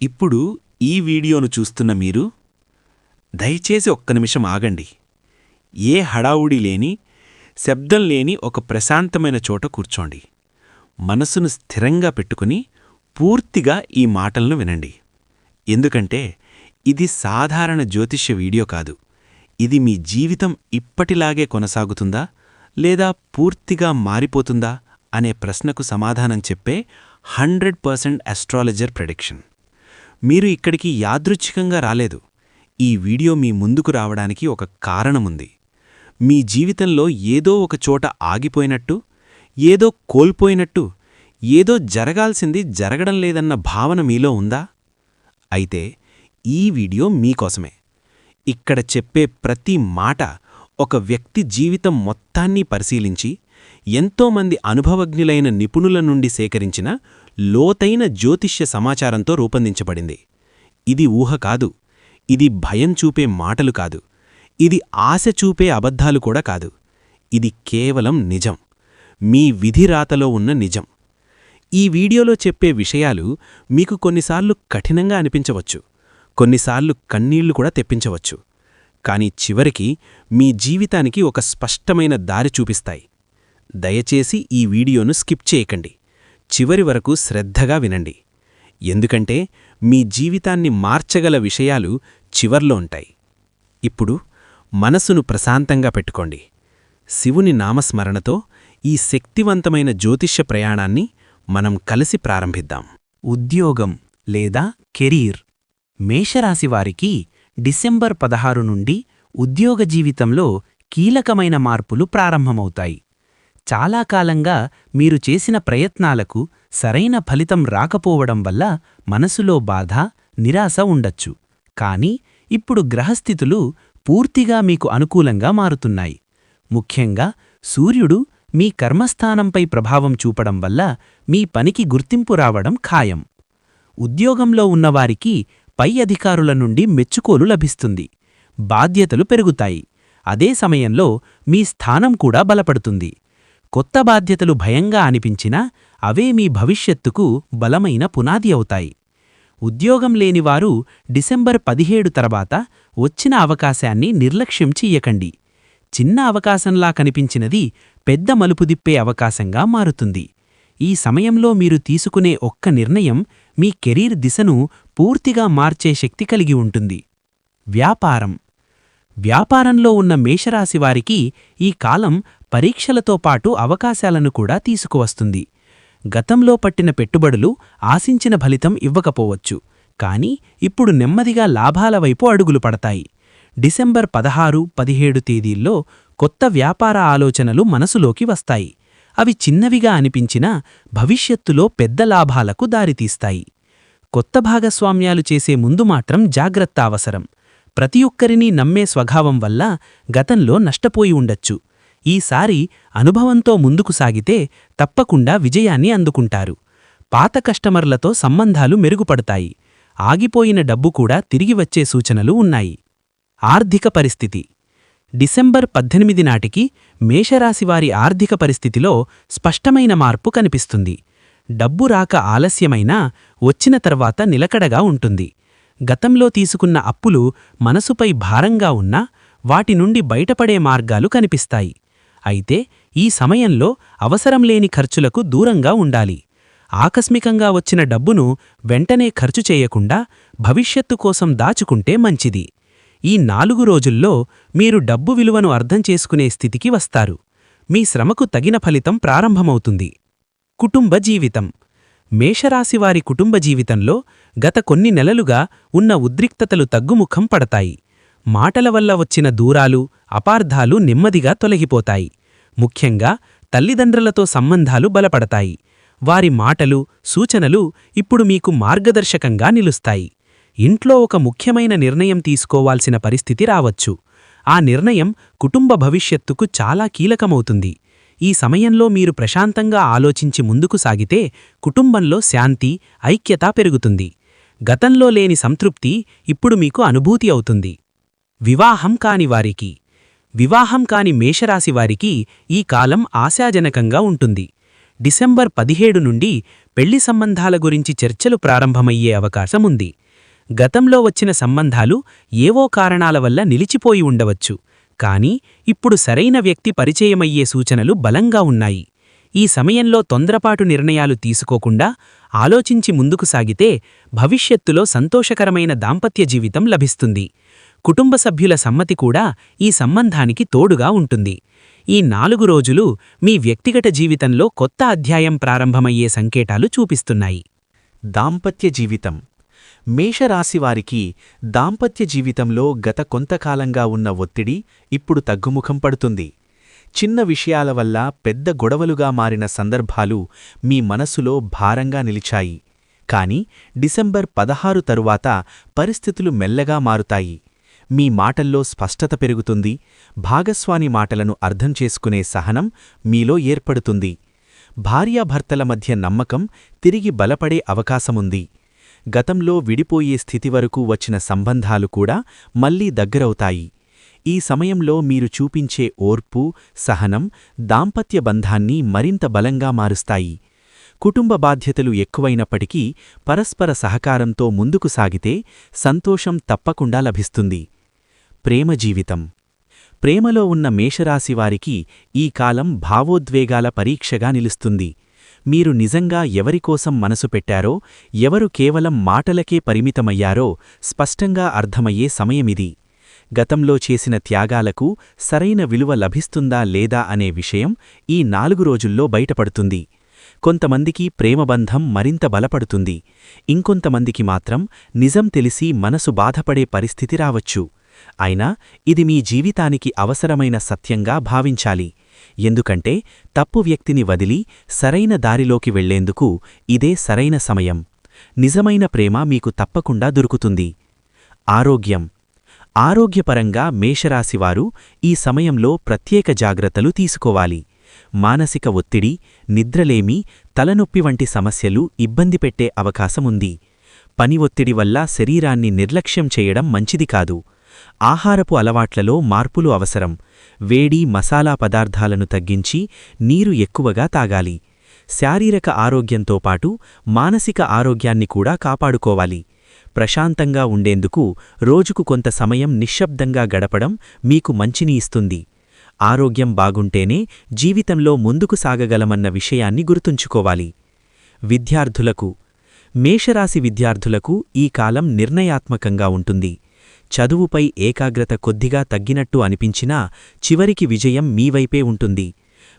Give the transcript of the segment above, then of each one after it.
ఇప్పుడు ఈ వీడియోను చూస్తున్న మీరు దయచేసి ఒక్క నిమిషం ఆగండి. ఏ హడావుడి లేని శబ్దం లేని ఒక ప్రశాంతమైన చోట కూర్చోండి. మనసును స్థిరంగా పెట్టుకుని పూర్తిగా ఈ మాటలను వినండి. ఎందుకంటే ఇది సాధారణ జ్యోతిష్య వీడియో కాదు. ఇది మీ జీవితం ఇప్పటిలాగే కొనసాగుతుందా లేదా పూర్తిగా మారిపోతుందా అనే ప్రశ్నకు సమాధానం చెప్పే హండ్రెడ్ పర్సెంట్ అస్ట్రాలజర్ ప్రెడిక్షన్ మీరు ఇక్కడికి యాదృచ్ఛికంగా రాలేదు. ఈ వీడియో మీ ముందుకు రావడానికి ఒక కారణముంది. మీ జీవితంలో ఏదో ఒక చోట ఆగిపోయినట్టు ఏదో కోల్పోయినట్టు ఏదో జరగాల్సింది జరగడం లేదన్న భావన మీలో ఉందా? అయితే ఈ వీడియో మీకోసమే. ఇక్కడ చెప్పే ప్రతి మాట ఒక వ్యక్తి జీవితం మొత్తాన్ని పరిశీలించి ఎంతోమంది అనుభవజ్ఞులైన నిపుణుల నుండి సేకరించిన లోతైన జ్యోతిష్య సమాచారంతో రూపొందించబడింది. ఇది ఊహ కాదు ఇది భయం చూపే మాటలు కాదు ఇది ఆశ చూపే అబద్ధాలు కూడా కాదు ఇది కేవలం నిజం మీ విధిరాతలో ఉన్న నిజం. ఈ వీడియోలో చెప్పే విషయాలు మీకు కొన్నిసార్లు కఠినంగా అనిపించవచ్చు కొన్నిసార్లు కన్నీళ్ళు కూడా తెప్పించవచ్చు కానీ చివరికి మీ జీవితానికి ఒక స్పష్టమైన దారి చూపిస్తాయి. దయచేసి ఈ వీడియోను స్కిప్ చేయకండి. చివరి వరకు శ్రద్ధగా వినండి. ఎందుకంటే మీ జీవితాన్ని మార్చగల విషయాలు చివర్లో ఉంటాయి. ఇప్పుడు మనసును ప్రశాంతంగా పెట్టుకోండి. శివుని నామస్మరణతో ఈ శక్తివంతమైన జ్యోతిష్య ప్రయాణాన్ని మనం కలిసి ప్రారంభిద్దాం. ఉద్యోగం లేదా కెరీర్. మేషరాశివారికి డిసెంబర్ పదహారు నుండి ఉద్యోగ జీవితంలో కీలకమైన మార్పులు ప్రారంభమవుతాయి. చాలా కాలంగా మీరు చేసిన ప్రయత్నాలకు సరైన ఫలితం రాకపోవడం వల్ల మనసులో బాధ నిరాశ ఉండొచ్చు. కాని ఇప్పుడు గ్రహస్థితులు పూర్తిగా మీకు అనుకూలంగా మారుతున్నాయి. ముఖ్యంగా సూర్యుడు మీ కర్మస్థానంపై ప్రభావం చూపడం వల్ల మీ పనికి గుర్తింపు రావడం ఖాయం. ఉద్యోగంలో ఉన్నవారికి పై అధికారుల నుండి మెచ్చుకోలు లభిస్తుంది. బాధ్యతలు పెరుగుతాయి. అదే సమయంలో మీ స్థానం కూడా బలపడుతుంది. కొత్త బాధ్యతలు భయంగా అనిపించినా అవే మీ భవిష్యత్తుకు బలమైన పునాది అవుతాయి. ఉద్యోగం లేనివారు డిసెంబర్ పదిహేడు తర్వాత వచ్చిన అవకాశాన్ని నిర్లక్ష్యం చెయ్యకండి. చిన్న అవకాశంలా కనిపించినది పెద్ద మలుపు దిప్పే అవకాశంగా మారుతుంది. ఈ సమయంలో మీరు తీసుకునే ఒక్క నిర్ణయం మీ కెరీర్ దిశను పూర్తిగా మార్చే శక్తి కలిగి ఉంటుంది. వ్యాపారం వ్యాపారంలో ఉన్న మేషరాశివారికి ఈ కాలం పరీక్షలతో పాటు అవకాశాలను కూడా తీసుకువస్తుంది. గతంలో పట్టిన పెట్టుబడులు ఆశించిన ఫలితం ఇవ్వకపోవచ్చు. కాని ఇప్పుడు నెమ్మదిగా లాభాల వైపు అడుగులు పడతాయి. డిసెంబర్ పదహారు పదిహేడు తేదీల్లో కొత్త వ్యాపార ఆలోచనలు మనసులోకి వస్తాయి. అవి చిన్నవిగా అనిపించినా భవిష్యత్తులో పెద్ద లాభాలకు దారితీస్తాయి. కొత్త భాగస్వామ్యాలు చేసే ముందు మాత్రం జాగ్రత్త అవసరం. ప్రతి ఒక్కరినీ నమ్మే స్వభావం వల్ల గతంలో నష్టపోయి ఉండొచ్చు. ఈసారి అనుభవంతో ముందుకు సాగితే తప్పకుండా విజయాన్ని అందుకుంటారు. పాత కస్టమర్లతో సంబంధాలు మెరుగుపడతాయి. ఆగిపోయిన డబ్బు కూడా తిరిగి వచ్చే సూచనలు ఉన్నాయి. ఆర్థిక పరిస్థితి. డిసెంబర్ పద్దెనిమిది నాటికి మేషరాశివారి ఆర్థిక పరిస్థితిలో స్పష్టమైన మార్పు కనిపిస్తుంది. డబ్బు రాక ఆలస్యమైనా వచ్చిన తర్వాత నిలకడగా ఉంటుంది. గతంలో తీసుకున్న అప్పులు మనసుపై భారంగా ఉన్నా వాటి నుండి బయటపడే మార్గాలు కనిపిస్తాయి. అయితే ఈ సమయంలో అవసరం లేని ఖర్చులకు దూరంగా ఉండాలి. ఆకస్మికంగా వచ్చిన డబ్బును వెంటనే ఖర్చు చేయకుండా భవిష్యత్తు కోసం దాచుకుంటే మంచిది. ఈ నాలుగు రోజుల్లో మీరు డబ్బు విలువను అర్థం చేసుకునే స్థితికి వస్తారు. మీ శ్రమకు తగిన ఫలితం ప్రారంభమవుతుంది. కుటుంబ జీవితం. మేషరాశివారి కుటుంబ జీవితంలో గత కొన్ని నెలలుగా ఉన్న ఉద్రిక్తతలు తగ్గుముఖం పడతాయి. మాటల వల్ల వచ్చిన దూరాలు అపార్థాలు నెమ్మదిగా తొలగిపోతాయి. ముఖ్యంగా తల్లిదండ్రులతో సంబంధాలు బలపడతాయి. వారి మాటలు సూచనలు ఇప్పుడు మీకు మార్గదర్శకంగా నిలుస్తాయి. ఇంట్లో ఒక ముఖ్యమైన నిర్ణయం తీసుకోవాల్సిన పరిస్థితి రావచ్చు. ఆ నిర్ణయం కుటుంబ భవిష్యత్తుకు చాలా కీలకమవుతుంది. ఈ సమయంలో మీరు ప్రశాంతంగా ఆలోచించి ముందుకు సాగితే కుటుంబంలో శాంతి ఐక్యత పెరుగుతుంది. గతంలో లేని సంతృప్తి ఇప్పుడు మీకు అనుభూతి అవుతుంది. వివాహం కాని వారికి వివాహం కాని మేషరాశివారికి ఈ కాలం ఆశాజనకంగా ఉంటుంది. డిసెంబర్ పదిహేడు నుండి పెళ్ళి సంబంధాల గురించి చర్చలు ప్రారంభమయ్యే అవకాశం ఉంది. గతంలో వచ్చిన సంబంధాలు ఏవో కారణాల వల్ల నిలిచిపోయి ఉండవచ్చు. కానీ ఇప్పుడు సరైన వ్యక్తి పరిచయమయ్యే సూచనలు బలంగా ఉన్నాయి. ఈ సమయంలో తొందరపాటు నిర్ణయాలు తీసుకోకుండా ఆలోచించి ముందుకు సాగితే భవిష్యత్తులో సంతోషకరమైన దాంపత్య జీవితం లభిస్తుంది. కుటుంబ సభ్యుల సమ్మతి కూడా ఈ సంబంధానికి తోడుగా ఉంటుంది. ఈ నాలుగు రోజులు మీ వ్యక్తిగత జీవితంలో కొత్త అధ్యాయం ప్రారంభమయ్యే సంకేతాలు చూపిస్తున్నాయి. దాంపత్య జీవితం. మేషరాశివారికి దాంపత్య జీవితంలో గత కొంతకాలంగా ఉన్న ఒత్తిడి ఇప్పుడు తగ్గుముఖం పడుతుంది. చిన్న విషయాల వల్ల పెద్ద గొడవలుగా మారిన సందర్భాలు మీ మనసులో భారంగా నిలిచాయి. కాని డిసెంబర్ పదహారు తరువాత పరిస్థితులు మెల్లగా మారుతాయి. మీ మాటల్లో స్పష్టత పెరుగుతుంది. భాగస్వాని మాటలను అర్థం చేసుకునే సహనం మీలో ఏర్పడుతుంది. భార్యాభర్తల మధ్య నమ్మకం తిరిగి బలపడే అవకాశముంది. గతంలో విడిపోయే స్థితి వరకు వచ్చిన సంబంధాలు కూడా మళ్ళీ దగ్గరవుతాయి. ఈ సమయంలో మీరు చూపించే ఓర్పు సహనం దాంపత్య బంధాన్ని మరింత బలంగా మారుస్తాయి. కుటుంబ బాధ్యతలు ఎక్కువైనప్పటికీ పరస్పర సహకారంతో ముందుకు సాగితే సంతోషం తప్పకుండా లభిస్తుంది. ప్రేమ జీవితం. ప్రేమలో ఉన్న మేషరాశివారికి ఈ కాలం భావోద్వేగాల పరీక్షగా నిలుస్తుంది. మీరు నిజంగా ఎవరికోసం మనసు పెట్టారో ఎవరు కేవలం మాటలకే పరిమితమయ్యారో స్పష్టంగా అర్థమయ్యే సమయమిది. గతంలో చేసిన త్యాగాలకు సరైన విలువ లభిస్తుందా లేదా అనే విషయం ఈ నాలుగు రోజుల్లో బయటపడుతుంది. కొంతమందికి ప్రేమబంధం మరింత బలపడుతుంది. ఇంకొంతమందికి మాత్రం నిజం తెలిసి మనసు బాధపడే పరిస్థితి రావచ్చు. అయినా ఇది మీ జీవితానికి అవసరమైన సత్యంగా భావించాలి. ఎందుకంటే తప్పు వ్యక్తిని వదిలి సరైన దారిలోకి వెళ్ళేందుకు ఇదే సరైన సమయం. నిజమైన ప్రేమ మీకు తప్పకుండా దొరుకుతుంది. ఆరోగ్యం. ఆరోగ్యపరంగా మేషరాశివారు ఈ సమయంలో ప్రత్యేక జాగ్రత్తలు తీసుకోవాలి. మానసిక ఒత్తిడి నిద్రలేమి తలనొప్పి వంటి సమస్యలు ఇబ్బంది పెట్టే అవకాశముంది పని ఒత్తిడి వల్ల శరీరాన్ని నిర్లక్ష్యం చేయడం మంచిది కాదు. ఆహారపు అలవాట్లలో మార్పులు అవసరం. వేడి మసాలా పదార్థాలను తగ్గించి నీరు ఎక్కువగా తాగాలి. శారీరక ఆరోగ్యంతో పాటు మానసిక ఆరోగ్యాన్ని కూడా కాపాడుకోవాలి. ప్రశాంతంగా ఉండేందుకు రోజుకు కొంత సమయం నిశ్శబ్దంగా గడపడం మీకు మంచిని ఇస్తుంది. ఆరోగ్యం బాగుంటేనే జీవితంలో ముందుకు సాగగలమన్న విషయాన్ని గుర్తుంచుకోవాలి. విద్యార్థులకు మేషరాశి విద్యార్థులకు ఈ కాలం నిర్ణయాత్మకంగా ఉంటుంది. చదువుపై ఏకాగ్రత కొద్దిగా తగ్గినట్టు అనిపించినా చివరికి విజయం మీవైపే ఉంటుంది.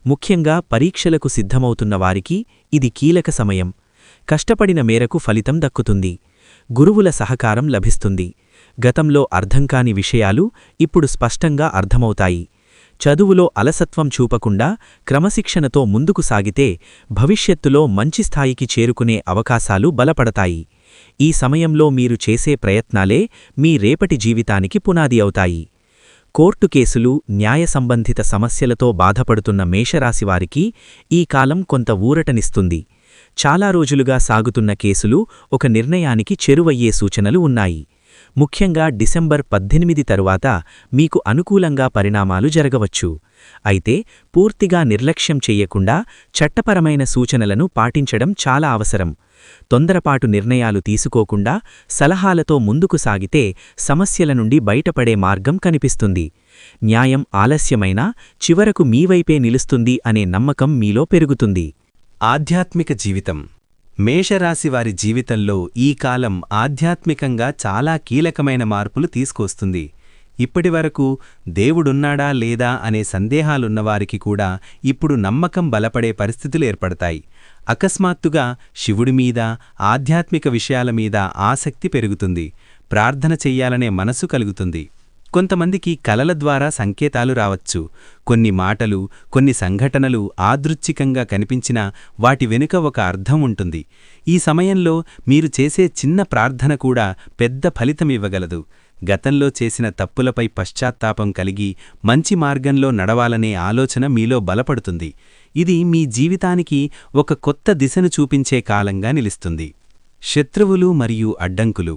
ముఖ్యంగా పరీక్షలకు సిద్ధమవుతున్న వారికి ఇది కీలక సమయం. కష్టపడిన మేరకు ఫలితం దక్కుతుంది. గురువుల సహకారం లభిస్తుంది. గతంలో అర్ధంకాని విషయాలు ఇప్పుడు స్పష్టంగా అర్థమవుతాయి. చదువులో అలసత్వం చూపకుండా క్రమశిక్షణతో ముందుకు సాగితే భవిష్యత్తులో మంచి స్థాయికి చేరుకునే అవకాశాలు బలపడతాయి. ఈ సమయంలో మీరు చేసే ప్రయత్నాలే మీ రేపటి జీవితానికి పునాది అవుతాయి. కోర్టు కేసులు న్యాయ సంబంధిత సమస్యలతో బాధపడుతున్న మేషరాశివారికి ఈ కాలం కొంత ఊరటనిస్తుంది. చాలా రోజులుగా సాగుతున్న కేసులు ఒక నిర్ణయానికి చెరువయ్యే సూచనలు ఉన్నాయి. ముఖ్యంగా డిసెంబర్ పద్దెనిమిది తరువాత మీకు అనుకూలంగా పరిణామాలు జరగవచ్చు. అయితే పూర్తిగా నిర్లక్ష్యం చెయ్యకుండా చట్టపరమైన సూచనలను పాటించడం చాలా అవసరం. తొందరపాటు నిర్ణయాలు తీసుకోకుండా సలహాలతో ముందుకు సాగితే సమస్యల నుండి బయటపడే మార్గం కనిపిస్తుంది. న్యాయం ఆలస్యమైనా చివరకు మీవైపే నిలుస్తుంది అనే నమ్మకం మీలో పెరుగుతుంది. ఆధ్యాత్మిక జీవితం. మేషరాశివారి జీవితంలో ఈ కాలం ఆధ్యాత్మికంగా చాలా కీలకమైన మార్పులు తీసుకొస్తుంది. ఇప్పటివరకు దేవుడున్నాడా లేదా అనే సందేహాలున్నవారికి కూడా ఇప్పుడు నమ్మకం బలపడే పరిస్థితులు ఏర్పడతాయి. అకస్మాత్తుగా శివుడి మీద ఆధ్యాత్మిక విషయాల మీద ఆసక్తి పెరుగుతుంది. ప్రార్థన చెయ్యాలనే మనసు కలుగుతుంది. కొంతమందికి కలల ద్వారా సంకేతాలు రావచ్చు. కొన్ని మాటలు కొన్ని సంఘటనలు ఆదృచ్ఛికంగా కనిపించినా వాటి వెనుక ఒక అర్థం ఉంటుంది. ఈ సమయంలో మీరు చేసే చిన్న ప్రార్థన కూడా పెద్ద ఫలితమివ్వగలదు గతంలో చేసిన తప్పులపై పశ్చాత్తాపం కలిగి మంచి మార్గంలో నడవాలనే ఆలోచన మీలో బలపడుతుంది. ఇది మీ జీవితానికి ఒక కొత్త దిశను చూపించే కాలంగా నిలుస్తుంది. శత్రువులు మరియు అడ్డంకులు.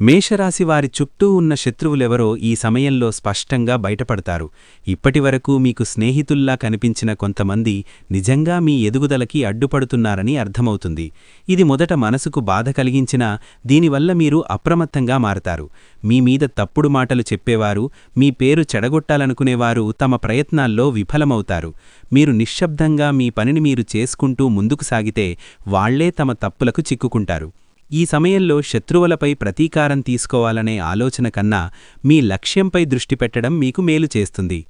మేషరాశి వారి చుట్టూ ఉన్న శత్రువులెవరో ఈ సమయంలో స్పష్టంగా బయటపడతారు. ఇప్పటివరకు మీకు స్నేహితుల్లా కనిపించిన కొంతమంది నిజంగా మీ ఎదుగుదలకి అడ్డుపడుతున్నారని అర్థమవుతుంది. ఇది మొదట మనసుకు బాధ కలిగించినా దీనివల్ల మీరు అప్రమత్తంగా మారతారు. మీ మీద తప్పుడు మాటలు చెప్పేవారు మీ పేరు చెడగొట్టాలనుకునేవారు తమ ప్రయత్నాల్లో విఫలమవుతారు. మీరు నిశ్శబ్దంగా మీ పనిని మీరు చేసుకుంటూ ముందుకు సాగితే వాళ్ళే తమ తప్పులకు చిక్కుకుంటారు. ఈ సమయంలో శత్రువులపై ప్రతీకారం తీసుకోవాలనే ఆలోచన కన్నా మీ లక్ష్యంపై దృష్టి పెట్టడం మీకు మేలు చేస్తుంది.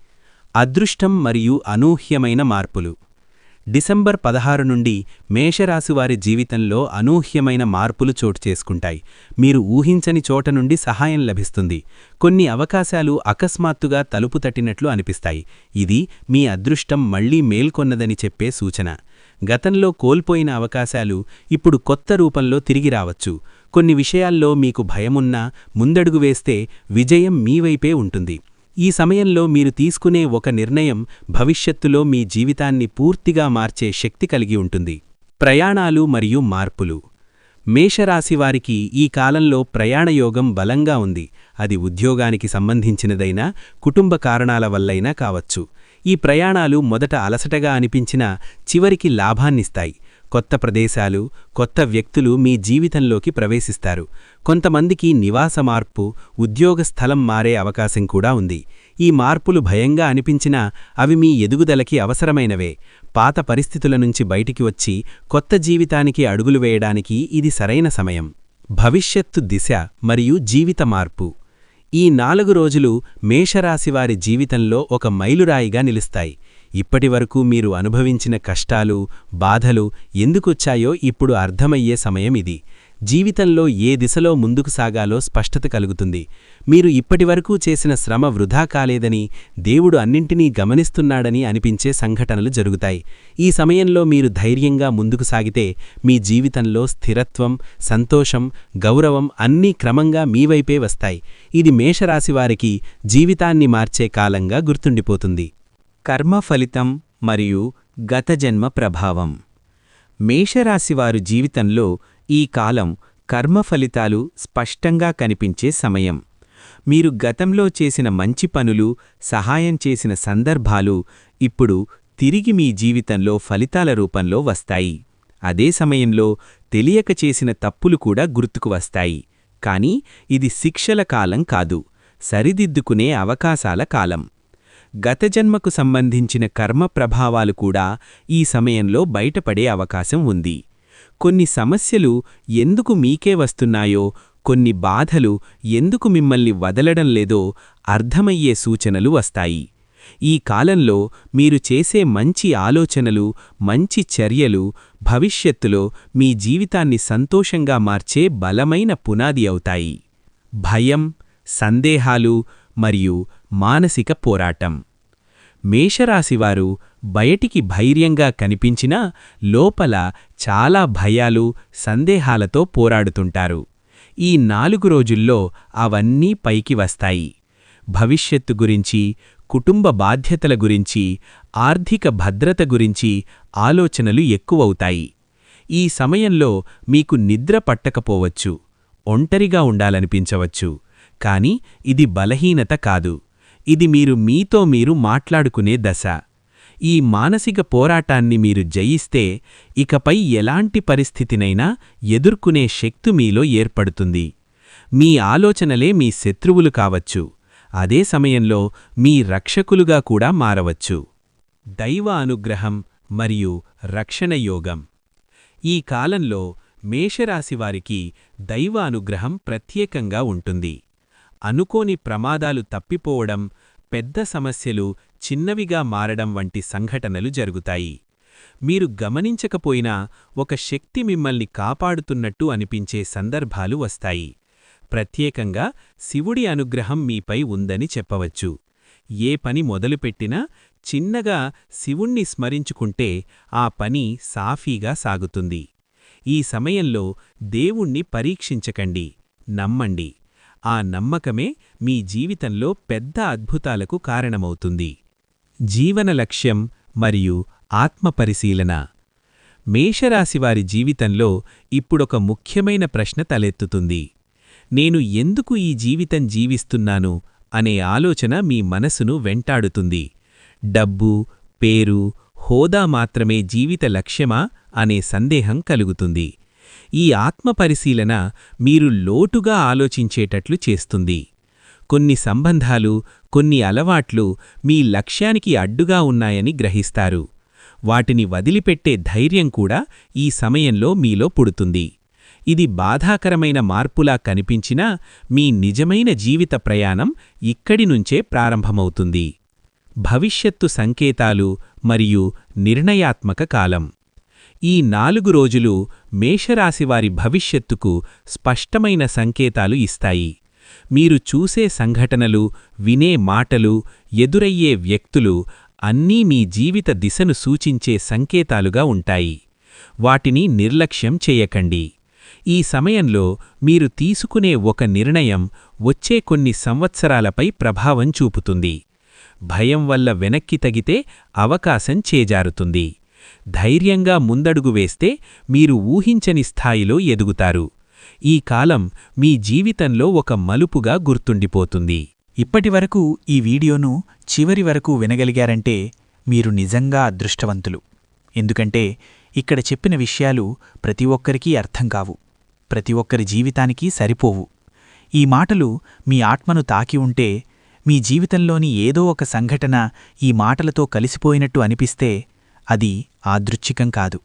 అదృష్టం మరియు అనూహ్యమైన మార్పులు. డిసెంబర్ పదహారు నుండి మేషరాశివారి జీవితంలో అనూహ్యమైన మార్పులు చోటు చేసుకుంటాయి. మీరు ఊహించని చోట నుండి సహాయం లభిస్తుంది. కొన్ని అవకాశాలు అకస్మాత్తుగా తలుపు తట్టినట్లు అనిపిస్తాయి. ఇది మీ అదృష్టం మళ్ళీ మేల్కొన్నదని చెప్పే సూచన. గతంలో కోల్పోయిన అవకాశాలు ఇప్పుడు కొత్త రూపంలో తిరిగి రావచ్చు. కొన్ని విషయాల్లో మీకు భయమున్నా ముందడుగు వేస్తే విజయం మీవైపే ఉంటుంది. ఈ సమయంలో మీరు తీసుకునే ఒక నిర్ణయం భవిష్యత్తులో మీ జీవితాన్ని పూర్తిగా మార్చే శక్తి కలిగి ఉంటుంది. ప్రయాణాలు మరియు మార్పులు. మేషరాశివారికి ఈ కాలంలో ప్రయాణయోగం బలంగా ఉంది. అది ఉద్యోగానికి సంబంధించినదైనా కుటుంబ కారణాల వల్లైనా కావచ్చు. ఈ ప్రయాణాలు మొదట అలసటగా అనిపించినా చివరికి లాభాన్నిస్తాయి. కొత్త ప్రదేశాలు కొత్త వ్యక్తులు మీ జీవితంలోకి ప్రవేశిస్తారు. కొంతమందికి నివాస మార్పు ఉద్యోగ స్థలం మారే అవకాశం కూడా ఉంది. ఈ మార్పులు భయంగా అనిపించినా అవి మీ ఎదుగుదలకి అవసరమైనవే. పాత పరిస్థితుల నుంచి బయటికి వచ్చి కొత్త జీవితానికి అడుగులు వేయడానికి ఇది సరైన సమయం. భవిష్యత్తు దిశ మరియు జీవిత మార్పు. ఈ నాలుగు రోజులు మేషరాశివారి జీవితంలో ఒక మైలురాయిగా నిలుస్తాయి. ఇప్పటివరకు మీరు అనుభవించిన కష్టాలు బాధలు ఎందుకొచ్చాయో ఇప్పుడు అర్థమయ్యే సమయం ఇది. జీవితంలో ఏ దిశలో ముందుకు సాగాలో స్పష్టత కలుగుతుంది. మీరు ఇప్పటివరకు చేసిన శ్రమ వృధా కాలేదని దేవుడు అన్నింటినీ గమనిస్తున్నాడని అనిపించే సంఘటనలు జరుగుతాయి. ఈ సమయంలో మీరు ధైర్యంగా ముందుకు సాగితే మీ జీవితంలో స్థిరత్వం సంతోషం గౌరవం అన్నీ క్రమంగా మీవైపే వస్తాయి. ఇది మేషరాశివారికి జీవితాన్ని మార్చే కాలంగా గుర్తుండిపోతుంది. కర్మ ఫలితం మరియు గత జన్మ ప్రభావం. మేషరాశివారు జీవితంలో ఈ కాలం కర్మ ఫలితాలు స్పష్టంగా కనిపించే సమయం. మీరు గతంలో చేసిన మంచి పనులు సహాయం చేసిన సందర్భాలు ఇప్పుడు తిరిగి మీ జీవితంలో ఫలితాల రూపంలో వస్తాయి. అదే సమయంలో తెలియక చేసిన తప్పులు కూడా గుర్తుకు వస్తాయి. కానీ ఇది శిక్షల కాలం కాదు సరిదిద్దుకునే అవకాశాల కాలం. గత జన్మకు సంబంధించిన కర్మ ప్రభావాలు కూడా ఈ సమయంలో బయటపడే అవకాశం ఉంది. కొన్ని సమస్యలు ఎందుకు మీకే వస్తున్నాయో కొన్ని బాధలు ఎందుకు మిమ్మల్ని వదలడం లేదో అర్థమయ్యే సూచనలు వస్తాయి. ఈ కాలంలో మీరు చేసే మంచి ఆలోచనలు మంచి చర్యలు భవిష్యత్తులో మీ జీవితాన్ని సంతోషంగా మార్చే బలమైన పునాది అవుతాయి. భయం సందేహాలు మరియు మానసిక పోరాటం. మేషరాశివారు బయటికి ధైర్యంగా కనిపించినా లోపల చాలా భయాలు సందేహాలతో పోరాడుతుంటారు. ఈ నాలుగు రోజుల్లో అవన్నీ పైకి వస్తాయి. భవిష్యత్తు గురించి కుటుంబ బాధ్యతల గురించి ఆర్థిక భద్రత గురించి ఆలోచనలు ఎక్కువవుతాయి. ఈ సమయంలో మీకు నిద్ర పట్టకపోవచ్చు ఒంటరిగా ఉండాలనిపించవచ్చు కాని ఇది బలహీనత కాదు. ఇది మీరు మీతో మీరు మాట్లాడుకునే దశ. ఈ మానసిక పోరాటాన్ని మీరు జయిస్తే ఇకపై ఎలాంటి పరిస్థితినైనా ఎదుర్కొనే శక్తి మీలో ఏర్పడుతుంది. మీ ఆలోచనలే మీ శత్రువులు కావచ్చు. అదే సమయంలో మీ రక్షకులుగా కూడా మారవచ్చు. దైవ అనుగ్రహం మరియు రక్షణ యోగం. ఈ కాలంలో మేషరాశివారికి దైవ అనుగ్రహం ప్రత్యేకంగా ఉంటుంది. అనుకోని ప్రమాదాలు తప్పిపోవడం పెద్ద సమస్యలు చిన్నవిగా మారడం వంటి సంఘటనలు జరుగుతాయి. మీరు గమనించకపోయినా ఒక శక్తి మిమ్మల్ని కాపాడుతున్నట్టు అనిపించే సందర్భాలు వస్తాయి. ప్రత్యేకంగా శివుడి అనుగ్రహం మీపై ఉందని చెప్పవచ్చు. ఏ పని మొదలుపెట్టినా చిన్నగా శివుణ్ణి స్మరించుకుంటే ఆ పని సాఫీగా సాగుతుంది. ఈ సమయంలో దేవుణ్ణి పరీక్షించకండి. నమ్మండి. ఆ నమ్మకమే మీ జీవితంలో పెద్ద అద్భుతాలకు కారణమవుతుంది. జీవన లక్ష్యం మరియు ఆత్మపరిశీలన మేషరాశివారి జీవితంలో ఇప్పుడొక ముఖ్యమైన ప్రశ్న తలెత్తుతుంది. నేను ఎందుకు ఈ జీవితం జీవిస్తున్నాను అనే ఆలోచన మీ మనసును వెంటాడుతుంది. డబ్బు పేరు హోదా మాత్రమే జీవిత లక్ష్యమా అనే సందేహం కలుగుతుంది. ఈ ఆత్మ పరిశీలన మీరు లోటుగా ఆలోచించేటట్లు చేస్తుంది. కొన్ని సంబంధాలు కొన్ని అలవాట్లు మీ లక్ష్యానికి అడ్డుగా ఉన్నాయని గ్రహిస్తారు. వాటిని వదిలిపెట్టే ధైర్యం కూడా ఈ సమయంలో మీలో పుడుతుంది. ఇది బాధాకరమైన మార్పులా కనిపించినా మీ నిజమైన జీవిత ప్రయాణం ఇక్కడి నుంచే ప్రారంభమవుతుంది. భవిష్యత్తు సంకేతాలు మరియు నిర్ణయాత్మక కాలం. ఈ నాలుగు రోజులు మేషరాశివారి భవిష్యత్తుకు స్పష్టమైన సంకేతాలు ఇస్తాయి. మీరు చూసే సంఘటనలు వినే మాటలు ఎదురయ్యే వ్యక్తులు అన్నీ మీ జీవిత దిశను సూచించే సంకేతాలుగా ఉంటాయి. వాటిని నిర్లక్ష్యం చేయకండి. ఈ సమయంలో మీరు తీసుకునే ఒక నిర్ణయం వచ్చే కొన్ని సంవత్సరాలపై ప్రభావం చూపుతుంది. భయం వల్ల వెనక్కి తగితే అవకాశం చేజారుతుంది. ధైర్యంగా ముందడుగు వేస్తే మీరు ఊహించని స్థాయిలో ఎదుగుతారు. ఈ కాలం మీ జీవితంలో ఒక మలుపుగా గుర్తుండిపోతుంది. ఇప్పటివరకు ఈ వీడియోను చివరి వరకు వినగలిగారంటే మీరు నిజంగా అదృష్టవంతులు. ఎందుకంటే ఇక్కడ చెప్పిన విషయాలు ప్రతి ఒక్కరికీ అర్థం కావు. ప్రతి ఒక్కరి జీవితానికి సరిపోవు. ఈ మాటలు మీ ఆత్మను తాకి ఉంటే మీ జీవితంలోని ఏదో ఒక సంఘటన ఈ మాటలతో కలిసిపోయినట్టు అనిపిస్తే అది ఆదృచ్ఛికం కాదు.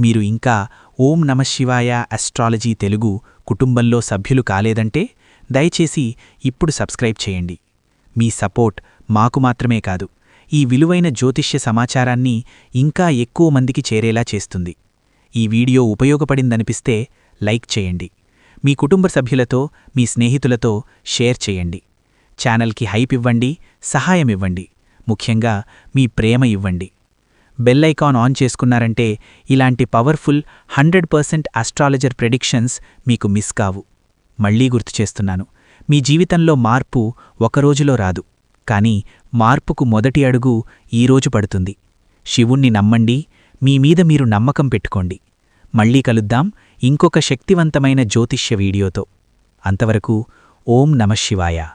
మీరు ఇంకా ఓం నమశివాయ అస్ట్రాలజీ తెలుగు కుటుంబంలో సభ్యులు కాలేదంటే దయచేసి ఇప్పుడు సబ్స్క్రైబ్ చేయండి. మీ సపోర్ట్ మాకు మాత్రమే కాదు ఈ విలువైన జ్యోతిష్య సమాచారాన్ని ఇంకా ఎక్కువ మందికి చేరేలా చేస్తుంది. ఈ వీడియో ఉపయోగపడిందనిపిస్తే లైక్ చేయండి. మీ కుటుంబ సభ్యులతో మీ స్నేహితులతో షేర్ చేయండి. ఛానల్కి హైప్ ఇవ్వండి సహాయం ఇవ్వండి. ముఖ్యంగా మీ ప్రేమ ఇవ్వండి. బెల్ ఐకాన్ ఆన్ చేసుకున్నారంటే ఇలాంటి powerful hundred percent astrologer predictions మీకు మిస్ కావు. మళ్ళీ గుర్తు చేస్తున్నాను. మీ జీవితంలో మార్పు ఒకరోజులో రాదు. కానీ మార్పుకు మొదటి అడుగు ఈరోజు పడుతుంది. శివుణ్ణి నమ్మండి మీ మీద మీరు నమ్మకం పెట్టుకోండి. మళ్ళీ కలుద్దాం ఇంకొక శక్తివంతమైన జ్యోతిష్య వీడియోతో. అంతవరకు ఓం నమశివాయ